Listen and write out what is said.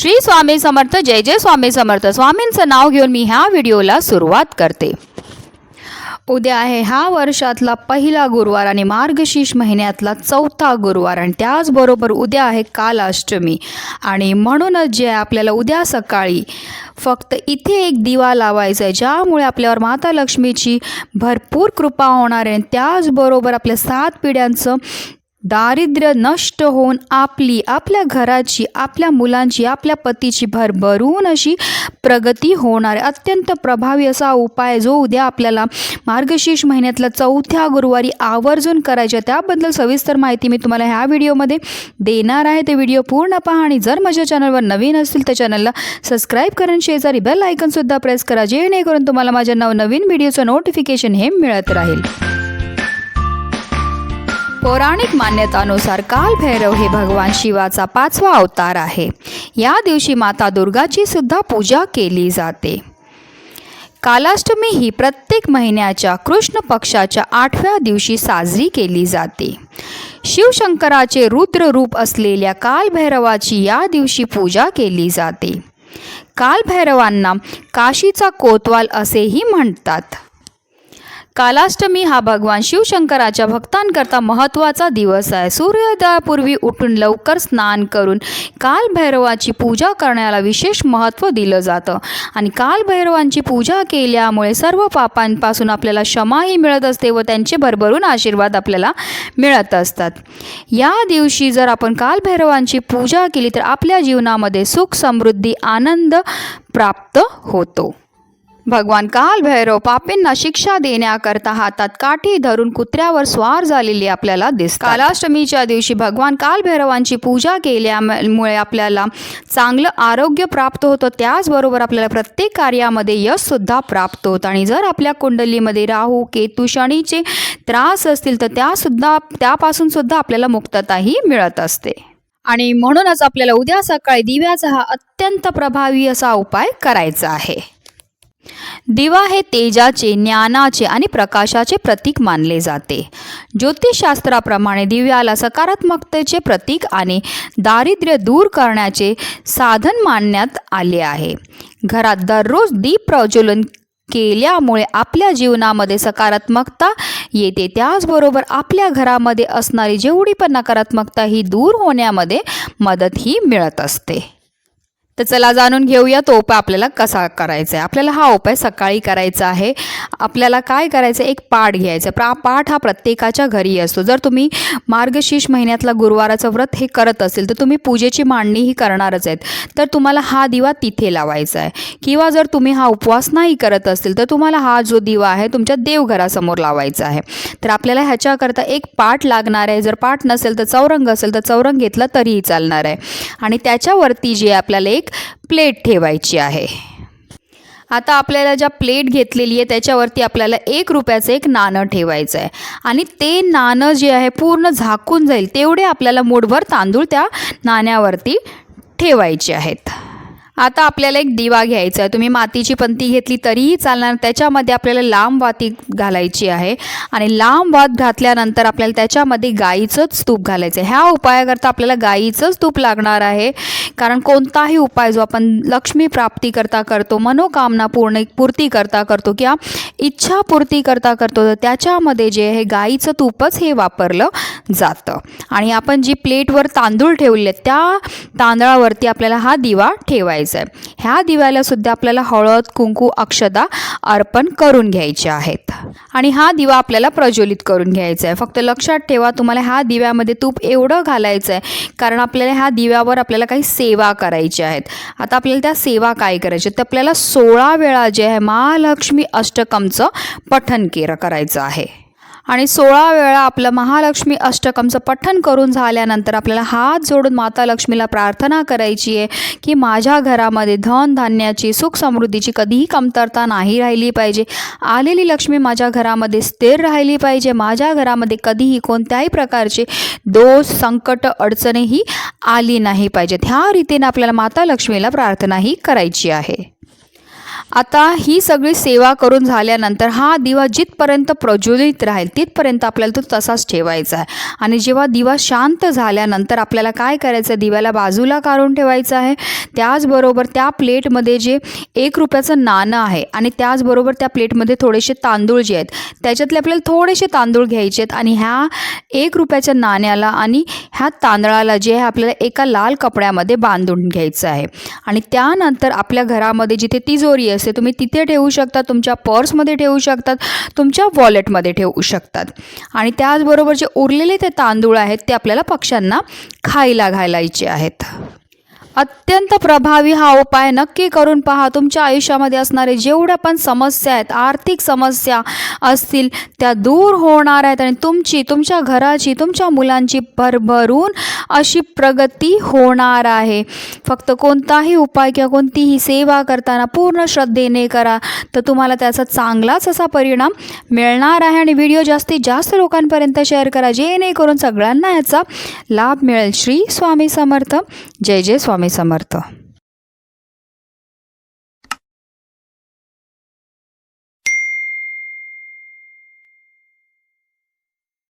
श्री स्वामी समर्थ जय जय स्वामी समर्थ. स्वामींचं नाव घेऊन मी ह्या व्हिडिओला सुरुवात करते. उद्या आहे हा वर्षातला पहिला गुरुवार आणि मार्गशीर्ष महिन्यातला चौथा गुरुवार आणि त्याचबरोबर उद्या आहे कालाष्टमी. आणि म्हणूनच जे आपल्याला उद्या सकाळी फक्त इथे एक दिवा लावायचा आहे ज्यामुळे आपल्यावर माता लक्ष्मीची भरपूर कृपा होणार आहे आणि त्याचबरोबर आपल्या सात पिढ्यांचं दारिद्र्य नष्ट होऊन आपली आपल्या घराची आपल्या मुलांची आपल्या पतीची भरभरून अशी प्रगती होणार अत्यंत प्रभावी असा उपाय जो उद्या आपल्याला मार्गशीर्ष महिन्यातल्या चौथ्या गुरुवारी आवर्जून करायच्या त्याबद्दल सविस्तर माहिती मी तुम्हाला ह्या व्हिडिओमध्ये देणार आहे. ते व्हिडिओ पूर्ण पहा आणि जर माझ्या चॅनलवर नवीन असतील तर चॅनलला सबस्क्राईब करा आणि शेजारी बेल आयकनसुद्धा प्रेस करा जेणेकरून तुम्हाला माझ्या नवनवीन व्हिडिओचं नोटिफिकेशन हे मिळत राहील. पौराणिक मान्यतानुसार कालभैरव हे भगवान शिवाचा पाचवा अवतार आहे. या दिवशी माता दुर्गाची सुद्धा पूजा केली जाते. कालाष्टमी ही प्रत्येक महिन्याच्या कृष्ण पक्षाच्या आठव्या दिवशी साजरी केली जाते. शिवशंकराचे रुद्र रूप असलेल्या कालभैरवाची या दिवशी पूजा केली जाते. कालभैरवांना काशीचा कोतवाल असेही म्हणतात. कालाष्टमी हा भगवान शिवशंकराच्या भक्तांकरता महत्त्वाचा दिवस आहे. सूर्योदयापूर्वी उठून लवकर स्नान करून कालभैरवाची पूजा करण्याला विशेष महत्त्व दिलं जातं. आणि कालभैरवांची पूजा केल्यामुळे सर्व पापांपासून आपल्याला क्षमाही मिळत असते व त्यांचे भरभरून आशीर्वाद आपल्याला मिळत असतात. या दिवशी जर आपण कालभैरवांची पूजा केली तर आपल्या जीवनामध्ये सुख समृद्धी आनंद प्राप्त होतो. भगवान काल भैरव पापींना शिक्षा देण्याकरता हातात काठी धरून कुत्र्यावर स्वार झालेली आपल्याला दिसतात. कालाष्टमीच्या दिवशी भगवान कालभैरवांची पूजा केल्यामुळे आपल्याला चांगलं आरोग्य प्राप्त होतं. त्याचबरोबर आपल्याला प्रत्येक कार्यामध्ये यशसुद्धा प्राप्त होतं. आणि जर आपल्या कुंडलीमध्ये राहू केतू शनीचे त्रास असतील तर त्यासुद्धा त्यापासून सुद्धा आपल्याला मुक्तताही मिळत असते. आणि म्हणूनच आपल्याला उद्या सकाळी दिव्याचा हा अत्यंत प्रभावी असा उपाय करायचा आहे. दिवा हे तेजाचे ज्ञानाचे आणि प्रकाशाचे प्रतीक मानले जाते. ज्योतिषशास्त्राप्रमाणे दिव्याला सकारात्मकतेचे प्रतीक आणि दारिद्र्य दूर करण्याचे साधन मानण्यात आले आहे. घरात दररोज दीप प्रज्वलन केल्यामुळे आपल्या जीवनामध्ये सकारात्मकता येते. त्याचबरोबर आपल्या घरामध्ये असणारी जेवढी पण नकारात्मकता ही दूर होण्यामध्ये मदत ही मिळत असते. तर चला जाणून घेऊया तो उपाय आपल्याला कसा करायचा आहे. आपल्याला हा उपाय सकाळी करायचा आहे. आपल्याला काय करायचं एक पाठ घ्यायचं प्रा पाठ हा प्रत्येकाच्या घरी असतो. जर तुम्ही मार्गशीर्ष महिन्यातला गुरुवाराचं व्रत हे करत असेल तर तुम्ही पूजेची मांडणी ही करणारच आहेत. तर तुम्हाला हा दिवा तिथे लावायचा आहे. किंवा जर तुम्ही हा उपवास नाही करत असेल तर तुम्हाला हा जो दिवा आहे तुमच्या देवघरासमोर लावायचा आहे. तर आपल्याला ह्याच्याकरता एक पाठ लागणार आहे. जर पाठ नसेल तर चौरंग असेल तर चौरंग घेतला तरीही चालणार आहे. आणि त्याच्यावरती जे आपल्याला एक प्लेट ठेवायची आहे. आता आपल्याला ज्या प्लेट घेतलेली आहे त्याच्यावरती आपल्याला एक रुपयाचं एक नाणं ठेवायचं आहे. आणि ते नाणं जे आहे पूर्ण झाकून जाईल तेवढे आपल्याला मूठभर तांदूळ त्या नाण्यावरती ठेवायचे आहेत. आता आपल्याला एक दिवा घ्यायचा आहे. तुम्ही मातीची पंती घेतली तरीही चालणार त्याच्यामध्ये आपल्याला लांब वाती घालायची आहे. आणि लांब वात घातल्यानंतर आपल्याला त्याच्यामध्ये गाईचंच तूप घालायचं आहे ह्या उपायाकरता आपल्याला गाईचंच तूप लागणार आहे. कारण कोणताही उपाय जो आपण लक्ष्मी प्राप्ती करता करतो मनोकामना पूर्ण पूर्ती करता करतो किंवा इच्छा पूर्ती करता करतो तर त्याच्यामध्ये जे हे गाईचं तूपच हे वापरलं. जातं. आणि आपण जी प्लेटवर तांदूळ ठेवले त्या तांदळावरती आपल्याला हा दिवा ठेवायचा आहे. ह्या दिव्याला सुद्धा आपल्याला हळद कुंकू अक्षदा अर्पण करून घ्यायचे आहेत. आणि हा दिवा आपल्याला प्रज्वलित करून घ्यायचा आहे. फक्त लक्षात ठेवा तुम्हाला ह्या दिव्यामध्ये तूप एवढं घालायचं आहे कारण आपल्याला ह्या दिव्यावर आपल्याला काही सेवा करायच्या आहेत. आता आपल्याला त्या सेवा काय करायच्या तर आपल्याला सोळा वेळा जे आहे महालक्ष्मी अष्टकमचं पठन केर करायचं आहे. आणि सोळा वेळा आपलं महालक्ष्मी अष्टकमचं पठण करून झाल्यानंतर आपल्याला हात जोडून माता लक्ष्मीला प्रार्थना करायची आहे की माझ्या घरामध्ये धन धान्याची सुख समृद्धीची कधीही कमतरता नाही राहिली पाहिजे. आलेली लक्ष्मी माझ्या घरामध्ये स्थिर राहिली पाहिजे. माझ्या घरामध्ये कधीही कोणत्याही प्रकारचे दोष संकट अडचणीही आली नाही पाहिजेत. ह्या रीतीने आपल्याला माता लक्ष्मीला प्रार्थनाही करायची आहे. आता ही सगळी सेवा करून झाल्यानंतर हा दिवा जिथपर्यंत प्रज्वलित राहील तिथपर्यंत आपल्याला तो तसाच ठेवायचा आहे. आणि जेव्हा दिवा शांत झाल्यानंतर आपल्याला काय करायचं? आहे दिव्याला बाजूला काढून ठेवायचं आहे. त्याचबरोबर त्या प्लेटमध्ये जे एक रुपयाचं नाणं आहे आणि त्याचबरोबर त्या प्लेटमध्ये थोडेसे तांदूळ जे आहेत त्याच्यातले आपल्याला थोडेसे तांदूळ घ्यायचे आहेत आणि ह्या एक रुपयाच्या नाण्याला आणि ह्या तांदळाला जे आहे आपल्याला एका लाल कपड्यामध्ये बांधून घ्यायचं आहे. आणि त्यानंतर आपल्या घरामध्ये जिथे तिजोरी असते तुम्ही तिथे ठेवू शकता तुमच्या पर्समध्ये ठेवू शकतात तुमच्या वॉलेटमध्ये ठेवू शकतात. आणि त्याचबरोबर जे उरलेले ते तांदूळ आहेत ते आपल्याला पक्ष्यांना खायला घालायचे आहेत. अत्यंत प्रभावी हा उपाय नक्की करून पहा. तुमच्या आयुष्यामध्ये असणारे जेवढ्या पण समस्या आहेत आर्थिक समस्या असतील त्या दूर होणार आहेत आणि तुमची तुमच्या घराची तुमच्या मुलांची भरभरून अशी प्रगती होणार आहे. फक्त कोणताही उपाय किंवा कोणतीही सेवा करताना पूर्ण श्रद्धेने करा तर तुम्हाला त्याचा चांगलाच असा परिणाम मिळणार आहे. आणि व्हिडिओ जास्तीत जास्त लोकांपर्यंत शेअर करा जेणेकरून सगळ्यांना याचा लाभ मिळेल. श्री स्वामी समर्थ. जय जय स्वामी. स्वामी समर्थ